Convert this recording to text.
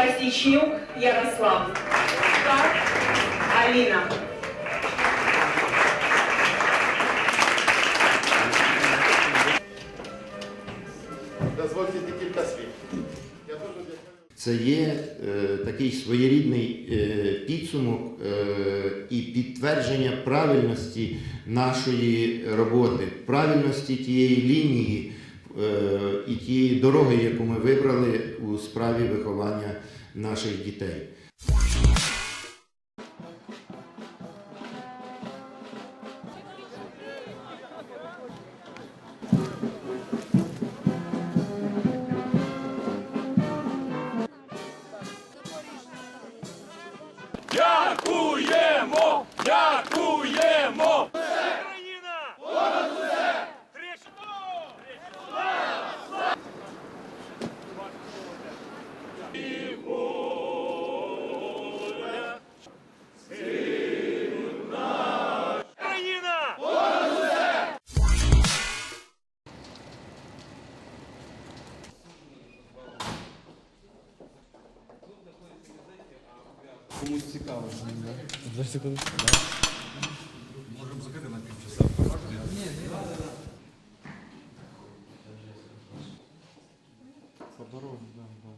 Пасічнюк Ярослав. Шкар Аліна. Дозвольте декілька слів. Це є е, такий своєрідний е, підсумок е, і підтвердження правильності нашої роботи, правильності тієї лінії і тієї дороги, яку ми вибрали у справі виховання наших дітей. Комусь цікаво, що не да? Дві секунди. Можемо закрити на півчаса. Ні, не треба. По дорозі, да, да.